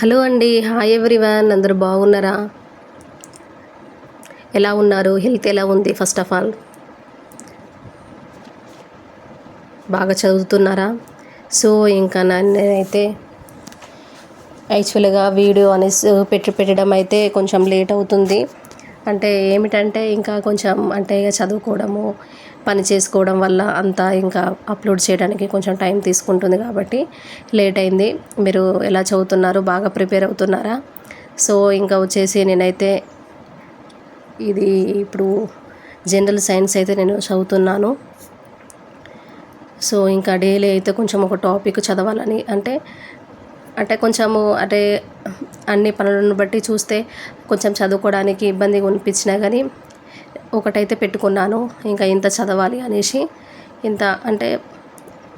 Hello అండి. Hi everyone. అందరూ బాగున్నారా? ఎలా ఉన్నారు? హెల్త్ ఎలా ఉంది ఫస్ట్ ఆఫ్ ఆల్? బాగా చదువుతున్నారా? సో ఇంకా నేనైతే యాక్చువల్గా వీడియో అనేసి పెట్టి పెట్టడం అయితే కొంచెం లేట్ అవుతుంది. అంటే ఏమిటంటే ఇంకా కొంచెం అంటే ఇక చదువుకోవడము పని చేసుకోవడం వల్ల అంతా ఇంకా అప్లోడ్ చేయడానికి కొంచెం టైం తీసుకుంటుంది కాబట్టి లేట్ అయింది. మీరు ఎలా చదువుతున్నారు? బాగా ప్రిపేర్ అవుతున్నారా? సో ఇంకా వచ్చేసి నేనైతే ఇది ఇప్పుడు జనరల్ సైన్స్ అయితే నేను చదువుతున్నాను. సో ఇంకా డైలీ అయితే కొంచెం ఒక టాపిక్ చదవాలని అంటే అంటే కొంచెము అంటే అన్ని పనులను బట్టి చూస్తే కొంచెం చదువుకోవడానికి ఇబ్బందిగా అనిపించినా కానీ ఒకటైతే పెట్టుకున్నాను ఇంకా ఇంత చదవాలి అనేసి. ఇంత అంటే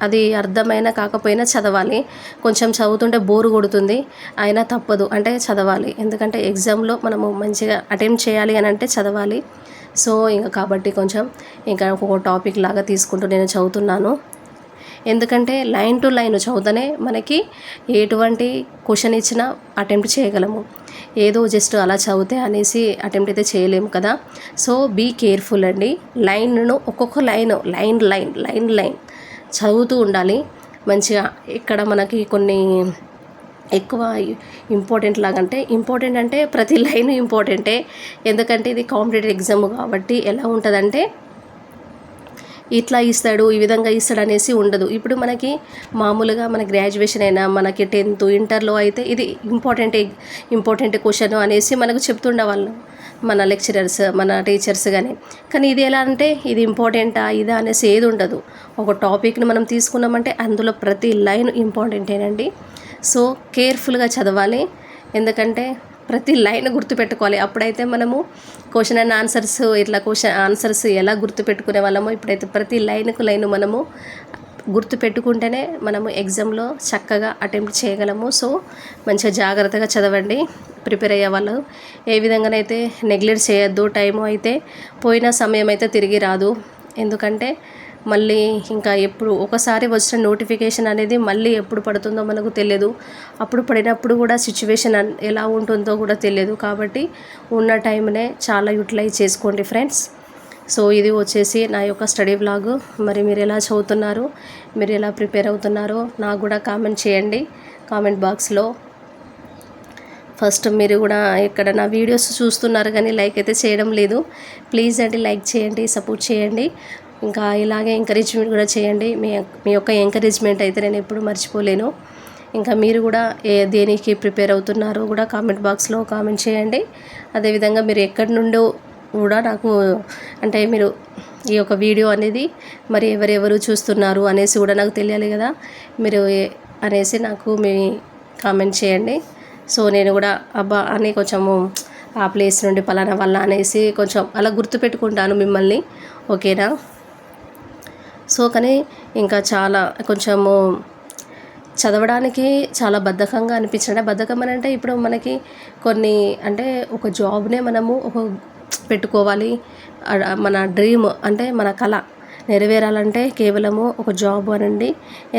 అది అర్థమైనా కాకపోయినా చదవాలి. కొంచెం చదువుతుంటే బోరు కొడుతుంది అయినా తప్పదు అంటే చదవాలి. ఎందుకంటే ఎగ్జామ్లో మనము మంచిగా అటెంప్ట్ చేయాలి అని అంటే చదవాలి. సో ఇంకా కాబట్టి కొంచెం ఇంకా ఒక్కొక్క టాపిక్ లాగా తీసుకుంటూ నేను చదువుతున్నాను. ఎందుకంటే లైన్ టు లైన్ చదువుతూనే మనకి ఎటువంటి క్వశ్చన్ ఇచ్చినా అటెంప్ట్ చేయగలము. ఏదో జస్ట్ అలా చదివితే అనేసి అటెంప్ట్ అయితే చేయలేము కదా. సో బీ కేర్ఫుల్ అండి. లైన్ను ఒక్కొక్క line line line line line చదువుతూ ఉండాలి. మంచిగా ఇక్కడ మనకి కొన్ని ఎక్కువ ఇంపార్టెంట్ లాగంటే ఇంపార్టెంట్ అంటే ప్రతి లైన్ ఇంపార్టెంటే ఎందుకంటే ఇది కాంపిటేటివ్ ఎగ్జామ్ కాబట్టి ఎలా ఉంటుందంటే ఇట్లా ఇస్తాడు ఈ విధంగా ఇస్తాడు అనేసి ఉండదు. ఇప్పుడు మనకి మామూలుగా మన గ్రాడ్యుయేషన్ అయినా మనకి టెన్త్ ఇంటర్లో అయితే ఇది ఇంపార్టెంట్ ఇంపార్టెంట్ క్వశ్చన్ అనేసి మనకు చెప్తుండేవాళ్ళు మన లెక్చరర్స్ మన టీచర్స్ కానీ కానీ ఇది ఎలా అంటే ఇది ఇంపార్టెంటా ఇదా అనేసి ఏది ఉండదు. ఒక టాపిక్ని మనం తీసుకున్నామంటే అందులో ప్రతి లైన్ ఇంపార్టెంటేనండి సో కేర్ఫుల్గా చదవాలి. ఎందుకంటే ప్రతి లైన్ గుర్తుపెట్టుకోవాలి. అప్పుడైతే మనము క్వశ్చన్ అండ్ ఆన్సర్స్ ఇట్లా క్వశ్చన్ ఆన్సర్స్ ఎలా గుర్తుపెట్టుకునే వాళ్ళమో ఇప్పుడైతే ప్రతి లైన్కు లైన్ మనము గుర్తుపెట్టుకుంటేనే మనము ఎగ్జామ్లో చక్కగా అటెంప్ట్ చేయగలము. సో మంచిగా జాగ్రత్తగా చదవండి ప్రిపేర్ అయ్యే వాళ్ళు. ఏ విధంగానైతే నెగ్లెక్ట్ చేయొద్దు టైము అయితే పోయిన సమయం అయితే తిరిగి రాదు. ఎందుకంటే మళ్ళీ ఇంకా ఎప్పుడు ఒకసారి వచ్చిన నోటిఫికేషన్ అనేది మళ్ళీ ఎప్పుడు పడుతుందో మనకు తెలియదు. అప్పుడు పడినప్పుడు కూడా సిచ్యువేషన్ ఎలా ఉంటుందో కూడా తెలియదు. కాబట్టి ఉన్న టైంనే చాలా యూటిలైజ్ చేసుకోండి ఫ్రెండ్స్ సో ఇది వచ్చేసి నా యొక్క స్టడీ బ్లాగ్ మరి మీరు ఎలా చదువుతున్నారు? మీరు ఎలా ప్రిపేర్ అవుతున్నారో నాకు కూడా కామెంట్ చేయండి. కామెంట్ బాక్స్లో ఫస్ట్ మీరు కూడా ఇక్కడ నా వీడియోస్ చూస్తున్నారు కానీ లైక్ అయితే చేయడం లేదు. ప్లీజ్ అండి లైక్ చేయండి సపోర్ట్ చేయండి. ఇంకా ఇలాగే ఎంకరేజ్మెంట్ కూడా చేయండి. మీ మీ యొక్క ఎంకరేజ్మెంట్ అయితే నేను ఎప్పుడు మర్చిపోలేను. ఇంకా మీరు కూడా ఏ దేనికి ప్రిపేర్ అవుతున్నారో కూడా కామెంట్ బాక్స్లో కామెంట్ చేయండి. అదేవిధంగా మీరు ఎక్కడి నుండో కూడా నాకు అంటే మీరు ఈ యొక్క వీడియో అనేది మరి ఎవరెవరు చూస్తున్నారు అనేసి కూడా నాకు తెలియాలి కదా. మీరు అనేసి నాకు మీ కామెంట్ చేయండి. సో నేను కూడా అబ్బా అని కొంచెము ఆ ప్లేస్ నుండి పలానా వల్ల అనేసి కొంచెం అలా గుర్తుపెట్టుకుంటాను మిమ్మల్ని. ఓకేనా? సో కానీ ఇంకా చాలా కొంచెము చదవడానికి చాలా బద్ధకంగా అనిపించింది. బద్ధకం అని అంటే ఇప్పుడు మనకి కొన్ని అంటే ఒక జాబ్నే మనము ఒక పెట్టుకోవాలి. మన డ్రీమ్ అంటే మన కళ నెరవేరాలంటే కేవలము ఒక జాబ్ అనండి.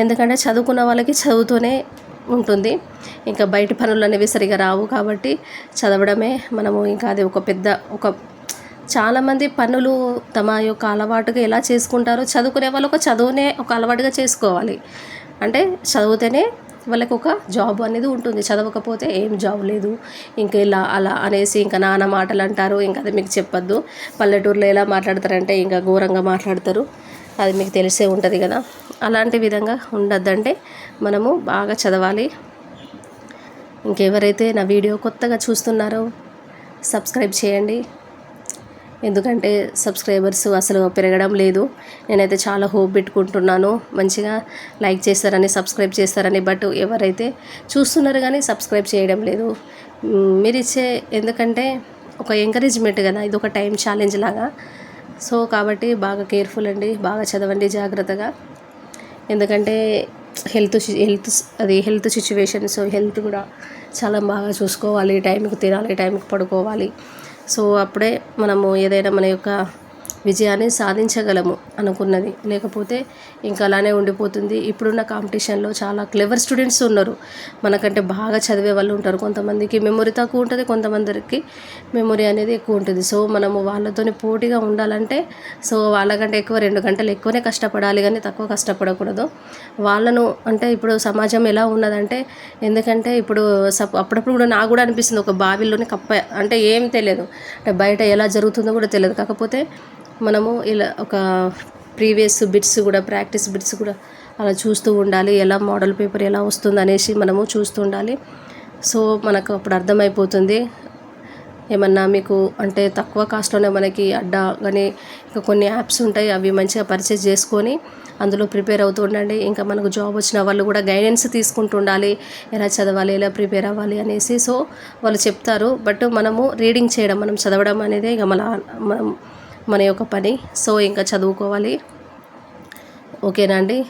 ఎందుకంటే చదువుకున్న వాళ్ళకి చదువుతూనే ఉంటుంది. ఇంకా బయట పనులు అనేవి సరిగా రావు కాబట్టి చదవడమే మనము ఇంకా అది ఒక పెద్ద ఒక చాలామంది పనులు తమ యొక్క అలవాటుగా ఎలా చేసుకుంటారో చదువుకునే వాళ్ళు ఒక చదువునే ఒక అలవాటుగా చేసుకోవాలి. అంటే చదివితేనే వాళ్ళకి ఒక జాబ్ అనేది ఉంటుంది. చదవకపోతే ఏం జాబ్ లేదు. ఇంకా ఇలా అలా అనేసి ఇంకా నాన్న మాటలు అంటారు. ఇంకా అది మీకు చెప్పొద్దు. పల్లెటూరులో ఎలా మాట్లాడతారంటే ఇంకా ఘోరంగా మాట్లాడతారు. అది మీకు తెలిసే ఉంటుంది కదా. అలాంటి విధంగా ఉండద్దంటే మనము బాగా చదవాలి. ఇంకెవరైతే నా వీడియో కొత్తగా చూస్తున్నారో సబ్స్క్రైబ్ చేయండి. ఎందుకంటే సబ్స్క్రైబర్స్ అసలు పెరగడం లేదు. నేనైతే చాలా హోప్ పెట్టుకుంటున్నాను. మంచిగా లైక్ చేస్తారని సబ్స్క్రైబ్ చేస్తారని బట్ ఎవరైతే చూస్తున్నారు కానీ సబ్స్క్రైబ్ చేయడం లేదు. మీరు ఇచ్చే ఎందుకంటే ఒక ఎంకరేజ్మెంట్ కదా ఇది ఒక టైం ఛాలెంజ్ లాగా. సో కాబట్టి బాగా కేర్ఫుల్ అండి బాగా చదవండి జాగ్రత్తగా. ఎందుకంటే హెల్త్ హెల్త్ అది హెల్త్ సిచ్యువేషన్స్ హెల్త్ కూడా చాలా బాగా చూసుకోవాలి టైంకి తినాలి టైంకి పడుకోవాలి. సో అప్పుడే మనము ఏదైనా మన యొక్క విజయాన్ని సాధించగలము అనుకున్నది. లేకపోతే ఇంకా అలానే ఉండిపోతుంది. ఇప్పుడున్న కాంపిటీషన్లో చాలా క్లెవర్ స్టూడెంట్స్ ఉన్నారు. మనకంటే బాగా చదివే వాళ్ళు ఉంటారు. కొంతమందికి మెమొరీ తక్కువ ఉంటుంది కొంతమందికి మెమొరీ అనేది ఎక్కువ ఉంటుంది. సో మనము వాళ్ళతోని పోటీగా ఉండాలంటే సో వాళ్ళకంటే ఎక్కువ రెండు గంటలు ఎక్కువనే కష్టపడాలి కానీ తక్కువ కష్టపడకూడదు. వాళ్ళను అంటే ఇప్పుడు సమాజం ఎలా ఉన్నదంటే ఎందుకంటే ఇప్పుడు సప్ అప్పుడప్పుడు కూడా నాకు కూడా అనిపిస్తుంది. ఒక బావిలోని కప్ప అంటే ఏం తెలియదు. అంటే బయట ఎలా జరుగుతుందో కూడా తెలియదు. కాకపోతే మనము ఇలా ఒక ప్రీవియస్ బిట్స్ కూడా ప్రాక్టీస్ బిట్స్ కూడా అలా చూస్తూ ఉండాలి. ఎలా మోడల్ పేపర్ ఎలా వస్తుంది అనేసి మనము చూస్తూ ఉండాలి. సో మనకు అప్పుడు అర్థమైపోతుంది. ఏమన్నా మీకు అంటే తక్కువ కాస్ట్లోనే మనకి అడ్డా కానీ ఇంకా కొన్ని యాప్స్ ఉంటాయి. అవి మంచిగా పర్చేజ్ చేసుకొని అందులో ప్రిపేర్ అవుతూ ఉండండి. ఇంకా మనకు జాబ్ వచ్చిన వాళ్ళు కూడా గైడెన్స్ తీసుకుంటూ ఉండాలి. ఎలా చదవాలి ఎలా ప్రిపేర్ అవ్వాలి అనేసి సో వాళ్ళు చెప్తారు. బట్ మనము రీడింగ్ చేయడం మనం చదవడం అనేది ఇక మన మనం మన యొక్క పని. సో ఇంకా చదువుకోవాలి. ఓకేనా అండి?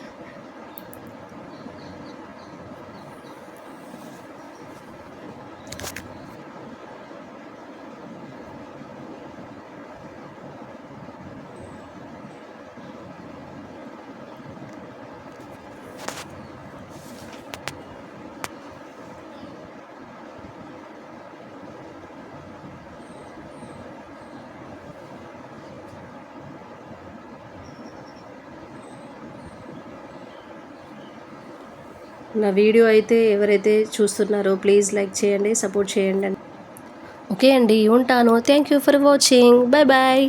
నా వీడియో అయితే ఎవరైతే చూస్తున్నారో ప్లీజ్ లైక్ చేయండి సపోర్ట్ చేయండి. ఓకే అండి ఉంటాను. Thank you for watching bye bye